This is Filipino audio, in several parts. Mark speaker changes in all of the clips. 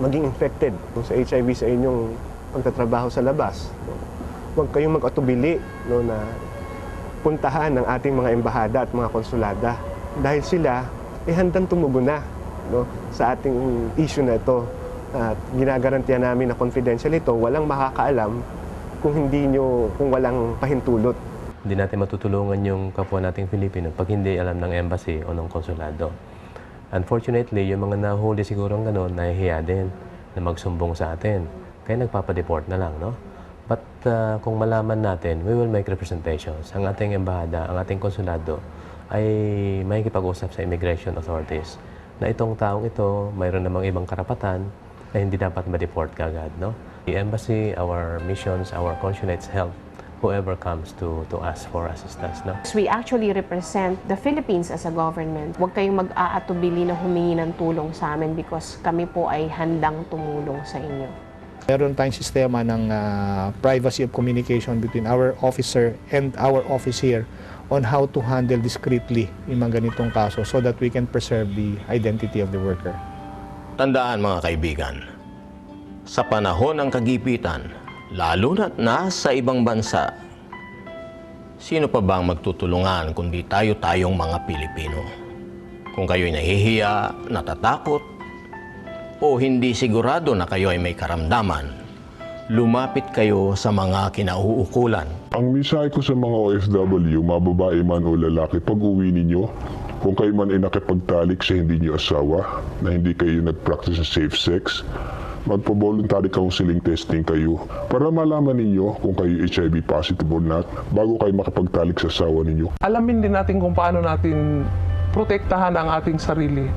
Speaker 1: maging infected sa HIV sa inyong pagtatrabaho sa labas. Huwag kayong mag-atubili no, na puntahan ng ating mga embahada at mga konsulada dahil sila ay handang tumubo na no, sa ating issue na ito. At ginagarantiya namin na confidential ito, walang makakaalam kung hindi nyo, kung walang pahintulot.
Speaker 2: Hindi natin matutulungan yung kapwa nating Pilipino pag hindi alam ng embassy o ng konsulado. Unfortunately, yung mga nahuli siguro ng gano'n, nahihiya din na magsumbong sa atin. Kaya nagpapadeport na lang, no? But uh, kung malaman natin, we will make representations. Ang ating embahada, ang ating konsulado ay may kipag-usap sa immigration authorities na itong taong ito, mayroon namang ibang karapatan na hindi dapat ma-deport kagad, no? The embassy, our missions, our consulates help whoever comes to to ask for assistance, no?
Speaker 3: We actually represent the Philippines as a government. Huwag kayong mag-aatubili na humingi ng tulong sa amin because kami po ay handang tumulong sa inyo.
Speaker 4: Meron tayong sistema ng ah, privacy of communication between our officer and our office here on how to handle discreetly yung mga ganitong kaso so that we can preserve the identity of the worker.
Speaker 5: Tandaan mga kaibigan, sa panahon ng kagipitan, lalo na't nasa ibang bansa, sino pa ba ang magtutulungan kundi tayo-tayong mga Pilipino? Kung kayo'y nahihiya, natatakot, o hindi sigurado na kayo ay may karamdaman, lumapit kayo sa mga kinauukulan
Speaker 6: Ang mensahe ko sa mga OFW, mga babae man o lalaki, pag uwi ninyo, kung kayo man ay nakipagtalik sa hindi niyo asawa, na hindi kayo nag-practice ng safe sex, magpa-voluntary counseling testing kayo para malaman ninyo kung kayo HIV positive or not bago kayo makapagtalik sa asawa ninyo.
Speaker 7: alamin din natin kung paano natin protektahan ang ating sarili.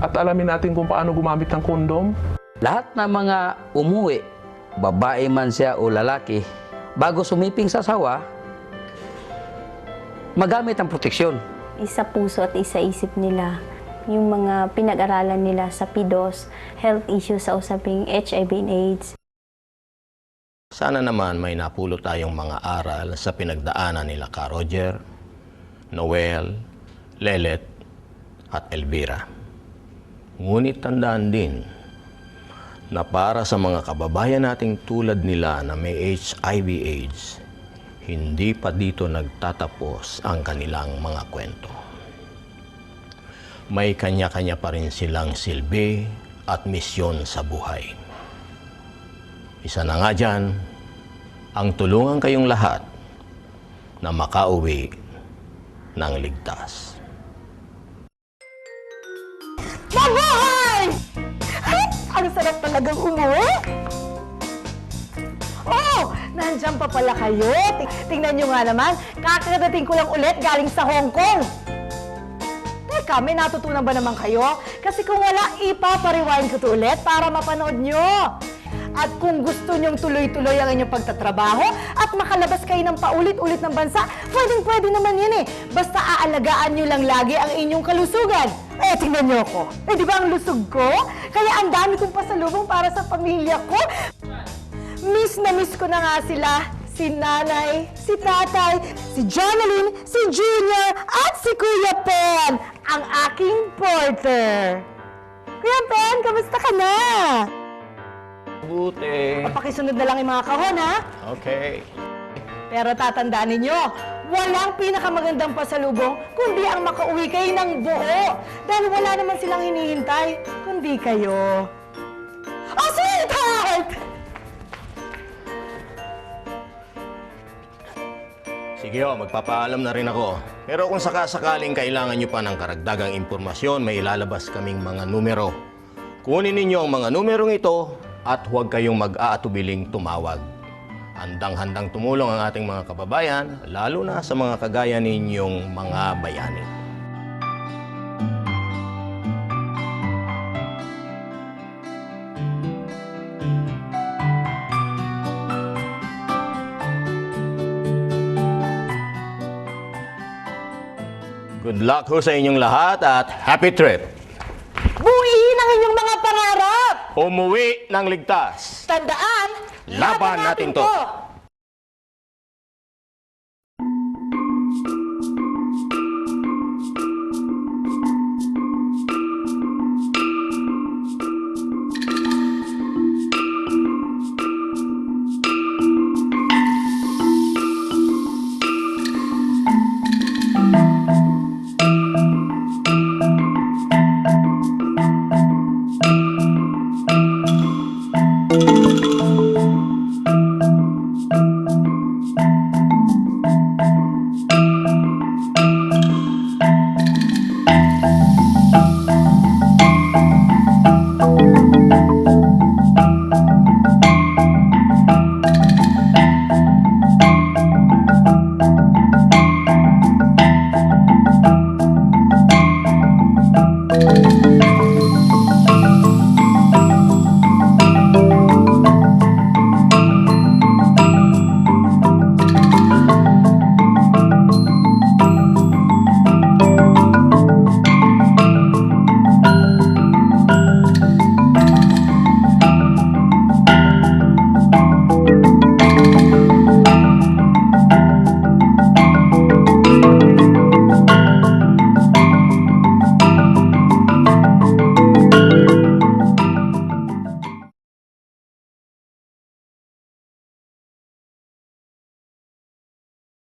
Speaker 7: At alamin natin kung paano gumamit ng kondom.
Speaker 8: Lahat ng mga umuwi, babae man siya o lalaki, bago sumiping sa sawa, magamit ang proteksyon.
Speaker 9: isa puso at isa isip nila yung mga pinag-aralan nila sa PIDOS, health issues sa usaping HIV and AIDS.
Speaker 5: Sana naman may napulot tayong mga aral sa pinagdaanan nila ka Roger, Noel, Lelet, at Elvira. Ngunit tandaan din na para sa mga kababayan nating tulad nila na may HIV AIDS, hindi pa dito nagtatapos ang kanilang mga kwento. May kanya-kanya pa rin silang silbi at misyon sa buhay. Isa na nga dyan, ang tulungan kayong lahat na makauwi ng ligtas.
Speaker 10: Mabuhay! Ay, ang sarap talagang umuwi. Oh, nandyan pa pala kayo. Ting- Tingnan nyo nga naman, kakarating ko lang ulit galing sa Hong Kong. Teka, may natutunan ba naman kayo? Kasi kung wala, ipapariwind ko to ulit para mapanood nyo. At kung gusto nyong tuloy-tuloy ang inyong pagtatrabaho at makalabas kayo ng paulit-ulit ng bansa, pwedeng-pwede naman yun eh. Basta aalagaan nyo lang lagi ang inyong kalusugan. Eh, tingnan nyo ako. Eh, di ba ang lusog ko? Kaya ang dami kong pasalubong para sa pamilya ko. Miss na miss ko na nga sila. Si nanay, si tatay, si Jonalyn, si Junior, at si Kuya Pen, ang aking porter. Kuya Pen, kamusta ka na?
Speaker 5: Buti.
Speaker 10: Pakisunod na lang yung mga kahon, ha?
Speaker 5: Okay.
Speaker 10: Pero tatandaan ninyo, walang pinakamagandang pasalubong kundi ang makauwi kayo ng buo. Dahil wala naman silang hinihintay, kundi kayo. Oh, sweetheart!
Speaker 5: Sige ho, magpapaalam na rin ako. Pero kung sakasakaling kailangan nyo pa ng karagdagang impormasyon, may ilalabas kaming mga numero. Kunin ninyo ang mga numerong ito at huwag kayong mag-aatubiling tumawag. Handang-handang tumulong ang ating mga kababayan, lalo na sa mga kagaya ninyong mga bayani. Good luck ho sa inyong lahat at happy trip!
Speaker 10: Buuin ang inyong mga pangarap!
Speaker 5: Umuwi ng ligtas!
Speaker 10: Tandaan,
Speaker 5: Laban natin to.